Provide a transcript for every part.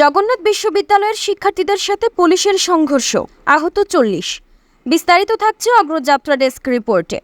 জগন্নাথ বিশ্ববিদ্যালয়ের শিক্ষার্থীদের সাথে পুলিশের সংঘর্ষ। আহত চল্লিশ। বিস্তারিত থাকছে অগ্রযাত্রা ডেস্ক রিপোর্টে।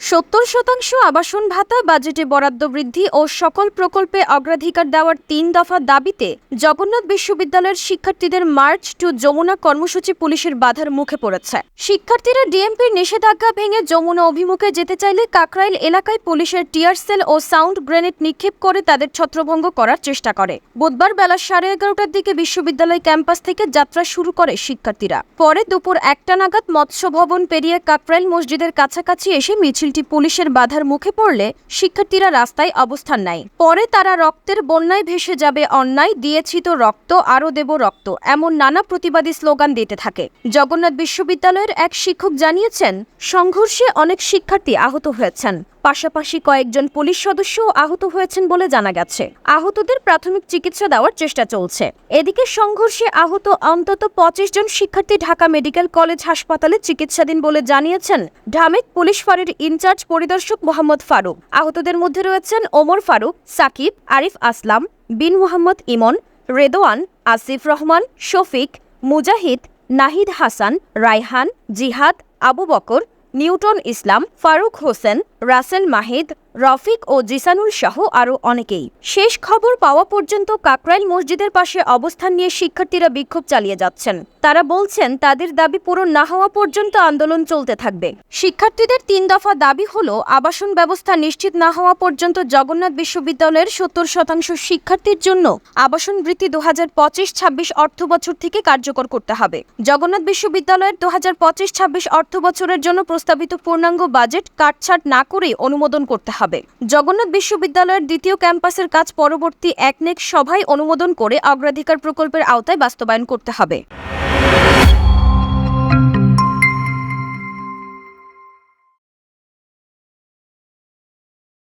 সত্তর শতাংশ আবাসন ভাতা, বাজেটে বরাদ্দ বৃদ্ধি ও সকল প্রকল্পে অগ্রাধিকার দেওয়ার তিন দফা দাবিতে জগন্নাথ বিশ্ববিদ্যালয়ের শিক্ষার্থীদের মার্চ টু যমুনা কর্মসূচি পুলিশের বাধার মুখে পড়েছে। শিক্ষার্থীরা ডিএমপির নিষেধাজ্ঞা ভেঙে যমুনা অভিমুখে যেতে চাইলে কাকরাইল এলাকায় পুলিশের টিয়ার সেল ও সাউন্ড গ্রেনেড নিক্ষেপ করে তাদের ছত্রভঙ্গ করার চেষ্টা করে। বুধবার বেলা সাড়ে এগারোটার দিকে বিশ্ববিদ্যালয় ক্যাম্পাস থেকে যাত্রা শুরু করে শিক্ষার্থীরা। পরে দুপুর একটা নাগাদ মৎস্য ভবন পেরিয়ে কাকরাইল মসজিদের কাছাকাছি এসে মিছিলটি পুলিশের বাধার মুখে পড়লে শিক্ষার্থীরা রাস্তায় অবস্থান নেয়। পরে তারা রক্তের বন্যায় ভেসে যাবে, অন্যায় দিয়েছি তো রক্ত, আরও দেব রক্ত, এমন নানা প্রতিবাদী স্লোগান দিতে থাকে। জগন্নাথ বিশ্ববিদ্যালয়ের এক শিক্ষক জানিয়েছেন, সংঘর্ষে অনেক শিক্ষার্থী আহত হয়েছেন। পাশাপাশি কয়েকজন পুলিশ সদস্যও আহত হয়েছেন বলে জানা গেছে। আহতদের প্রাথমিক চিকিৎসা দেওয়ার চেষ্টা চলছে। এদিকে সংঘর্ষে আহত অন্তত পঁচিশ জন শিক্ষার্থী ঢাকা মেডিকেল কলেজ হাসপাতালে চিকিৎসাধীন বলে জানিয়েছেন, ঢামেক পুলিশ ফাঁড়ির ইনচার্জ পরিদর্শক মোহাম্মদ ফারুক। আহতদের মধ্যে রয়েছেন ওমর ফারুক, সাকিব, আরিফ আসলাম, বিন মোহাম্মদ ইমন রেদোয়ান আসিফ রহমান, শফিক, মুজাহিদ, নাহিদ হাসান, রায়হান, জিহাদ, আবু বকর, নিউটন ইসলাম, ফারুক হোসেন রাসেল মাহিদ, রফিক ও জিসানুল সহ আরও অনেকেই। শেষ খবর পাওয়া পর্যন্ত কাকরাইল মসজিদের পাশে অবস্থান নিয়ে শিক্ষার্থীরা বিক্ষোভ চালিয়ে যাচ্ছেন। তারা বলছেন, তাদের দাবি পূরণ না হওয়া পর্যন্ত আন্দোলন চলতে থাকবে। শিক্ষার্থীদের তিন দফা দাবি হল, আবাসন ব্যবস্থা নিশ্চিত না হওয়া পর্যন্ত জগন্নাথ বিশ্ববিদ্যালয়ের সত্তর শতাংশ শিক্ষার্থীর জন্য আবাসন বৃত্তি দু হাজার পঁচিশ ছাব্বিশ অর্থ বছর থেকে কার্যকর করতে হবে। জগন্নাথ বিশ্ববিদ্যালয়ের দু হাজার পঁচিশ ছাব্বিশ অর্থ বছরের জন্য প্রস্তাবিত পূর্ণাঙ্গ বাজেট কাটছাট না করে অনুমোদন করতে হবে। জগন্নাথ বিশ্ববিদ্যালয়ের দ্বিতীয় ক্যাম্পাসের কাজ পরবর্তী একনেক সভায় অনুমোদন করে অগ্রাধিকার প্রকল্পের আওতায় বাস্তবায়ন করতে হবে।